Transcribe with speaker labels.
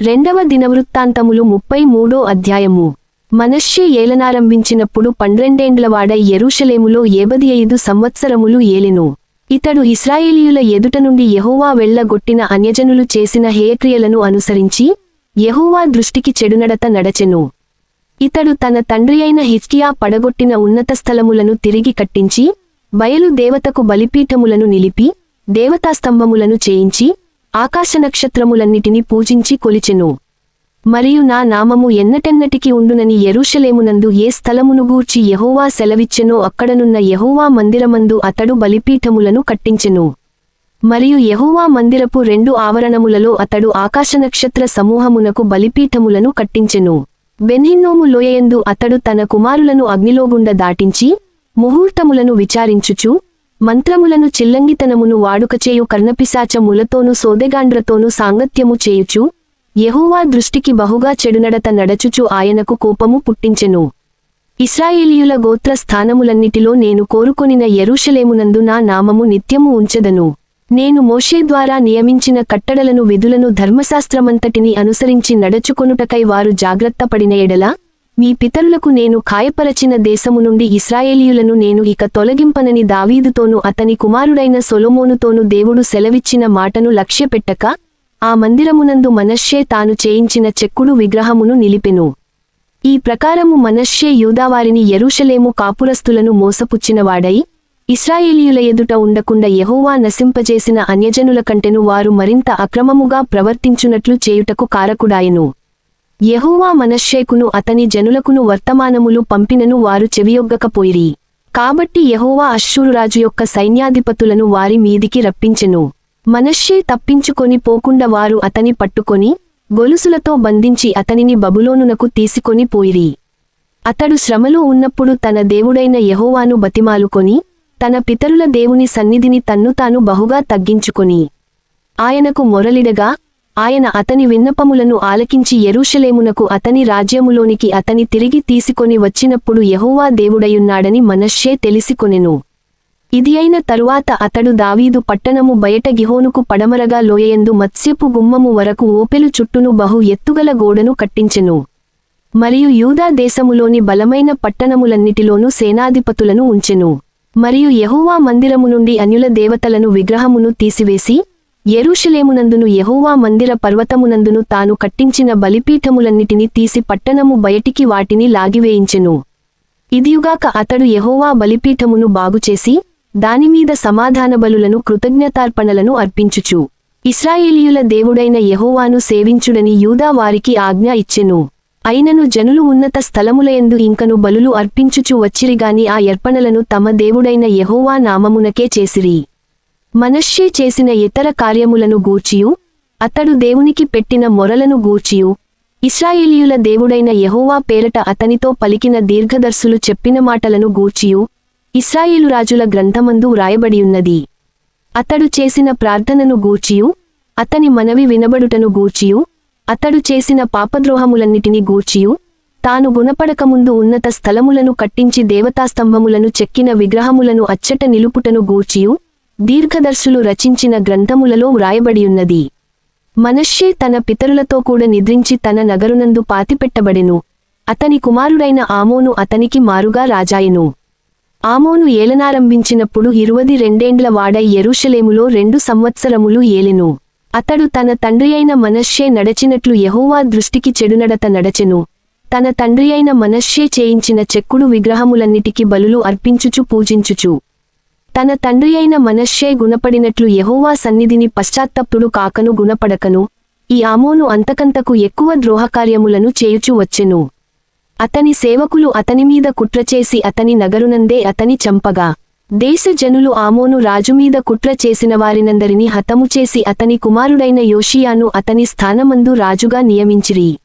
Speaker 1: రెండవ దినవృత్తాంతములు ముప్పై మూడో అధ్యాయము. మనష్షే ఏలనారంభించినప్పుడు పండ్రెండేండ్లవాడ ఎరుషలేములో ఏబది ఐదు సంవత్సరములు ఏలెను. ఇతడు ఇస్రాయేలీయుల ఎదుట నుండి యహోవా వెళ్ళగొట్టిన అన్యజనులు చేసిన హేయక్రియలను అనుసరించి యహోవా దృష్టికి చెడునడత నడచెను. ఇతడు తన తండ్రి అయిన హిస్కియా పడగొట్టిన ఉన్నత స్థలములను తిరిగి కట్టించి బయలు దేవతకు బలిపీఠములను నిలిపి దేవతాస్తంభములను చేయించి ఆకాశ నక్షత్రములన్నిటిని పూజించి కొలిచెను. మరియు నా నామము ఎన్నటెన్నటికి ఉండునని ఎరుషలేమునందు ఏ స్థలమును గూర్చి యెహోవా సెలవిచ్చెనో అక్కడనున్న యహోవా మందిరమందు అతడు బలిపీఠములను కట్టించెను. మరియు యహోవా మందిరపు రెండు ఆవరణములలో అతడు ఆకాశ నక్షత్ర సమూహమునకు బలిపీఠములను కట్టించెను. బెన్హిన్నోము లోయయందు అతడు తన కుమారులను అగ్నిలోగుండ దాటించి ముహూర్తములను విచారించుచు మంత్రములను చిల్లంగితనమును వాడుకచేయు కర్ణపిశాచములతోనూ సోదెగాండ్రతోనూ సాంగత్యము చేయుచు యెహోవా దృష్టికి బహుగా చెడునడత నడచుచు ఆయనకు కోపము పుట్టించెను. ఇస్రాయేలీయుల గోత్ర స్థానములన్నిటిలో నేను కోరుకొనిన ఎరుషలేమునందు నా నామము నిత్యము ఉంచెదను. నేను మోషే ద్వారా నియమించిన కట్టడలను విధులను ధర్మశాస్త్రమంతటిని అనుసరించి నడచుకొనుటకై వారు జాగ్రత్త పడిన ఎడలా మీ పితరులకు నేను ఖాయపరచిన దేశము నుండి ఇస్రాయేలీయులను నేను ఇక తొలగింపనని దావీదుతోనూ అతని కుమారుడైన సొలొమోనుతోనూ దేవుడు సెలవిచ్చిన మాటను లక్ష్యపెట్టక ఆ మందిరమునందు మనశ్షే తాను చేయించిన చెక్కుడు విగ్రహమును నిలిపెను. ఈ ప్రకారము మనశ్షే యూదావారిని ఎరుషలేము కాపురస్తులను మోసపుచ్చినవాడై ఇస్రాయేలీయుల ఎదుట ఉండకుండా యహోవా నశింపజేసిన అన్యజనుల కంటెను వారు మరింత అక్రమముగా ప్రవర్తించునట్లు చేయుటకు కారకుడాయెను. యెహోవా మనశ్శేకును అతని జనులకును వర్తమానములు పంపినను వారు చెవియొగ్గకపోయిరి. కాబట్టి యహోవా అశ్షూరురాజు యొక్క సైన్యాధిపతులను వారి మీదికి రప్పించెను. మనశ్శే తప్పించుకొని పోకుండా వారు అతని పట్టుకొని గొలుసులతో బంధించి అతనిని బబులోనునకు తీసుకొని పోయిరి. అతడు శ్రమలో ఉన్నప్పుడు తన దేవుడైన యహోవాను బతిమాలుకొని తన పితరుల దేవుని సన్నిధిని తన్ను తాను బహుగా తగ్గించుకొని ఆయనకు మొరలిడగా ఆయన అతని విన్నపములను ఆలకించి యెరూషలేమునకు అతని రాజ్యములోనికి అతని తిరిగి తీసుకొని వచ్చినప్పుడు యహోవా దేవుడయున్నాడని మనశ్షే తెలిసికొనెను. ఇది అయిన తరువాత అతడు దావీదు పట్టణము బయట గిహోనుకు పడమరగా లోయయందు మత్స్యపు గుమ్మము వరకు ఓపెలు చుట్టును బహు ఎత్తుగల గోడను కట్టించెను. మరియు యూదా దేశములోని బలమైన పట్టణములన్నిటిలోనూ సేనాధిపతులను ఉంచెను. మరియు యెహోవా మందిరము నుండి అన్యుల దేవతలను విగ్రహమును తీసివేసి యెరూషలేమునందును యహోవా మందిర పర్వతమునందును తాను కట్టించిన బలిపీఠములన్నిటిని తీసి పట్టణము బయటికి వాటిని లాగివేయించెను. ఇదియుగాక అతడు యహోవా బలిపీఠమును బాగుచేసి దానిమీద సమాధాన బలులను కృతజ్ఞతార్పణలను అర్పించుచు. ఇస్రాయేలీయుల దేవుడైన యహోవాను సేవించుడని యూదా వారికి ఆజ్ఞ ఇచ్చెను. అయినను జనులు ఉన్నత స్థలములయందు ఇంకను బలులు అర్పించుచు వచ్చిరిగాని ఆ అర్పణలను తమ దేవుడైన యెహోవా నామమునకే చేసిరి. మనుష్యే చేసిన ఇతర కార్యములను గూర్చియు అతడు దేవునికి పెట్టిన మొరలను గూర్చియు. ఇస్రాయేలీయుల దేవుడైన యహోవా పేరట అతనితో పలికిన దీర్ఘదర్శులు చెప్పిన మాటలను గూర్చియు. ఇస్రాయేలు రాజుల గ్రంథమందు వ్రాయబడియున్నది. అతడు చేసిన ప్రార్థనను గూర్చియు అతని మనవి వినబడుటను గూర్చియు. అతడు చేసిన పాపద్రోహములన్నిటిని గూర్చియు. తాను గుణపడకముందు ఉన్నత స్థలములను కట్టించి దేవతాస్తంభములను చెక్కిన విగ్రహములను అచ్చట నిలుపుటను గూర్చియు. దీర్ఘదర్శులు రచించిన గ్రంథములలో వ్రాయబడియున్నది. మనష్షే తన పితరులతో కూడా నిద్రించి తన నగరునందు పాతిపెట్టబడెను. అతని కుమారుడైన ఆమోను అతనికి మారుగా రాజాయెను. ఆమోను ఏలనారంభించినప్పుడు ఇరువది రెండేండ్ల వాడై ఎరుషలేములో రెండు సంవత్సరములు ఏలెను. అతడు తన తండ్రి అయిన మనష్షే నడచినట్లు యహోవా దృష్టికి చెడునడత నడచెను. తన తండ్రి అయిన మనష్షే చేయించిన చెక్కుడు విగ్రహములన్నిటికి బలులు అర్పించుచు పూజించుచు. తన తండ్రి అయిన మనష్షే గుణపడినట్లు యెహోవా సన్నిధిని పశ్చాత్తప్పుడు కాకను గుణపడకను ఈ ఆమోను అంతకంతకు ఎక్కువ ద్రోహకార్యములను చేయుచు వచ్చెను. అతని సేవకులు అతనిమీద కుట్రచేసి అతని నగరునందే అతని చంపగా. దేశ జనులు ఆమోను రాజుమీద కుట్ర చేసిన వారినందరినీ హతము చేసి అతని కుమారుడైన యోషియాను అతని స్థానమందు రాజుగా నియమించిరి.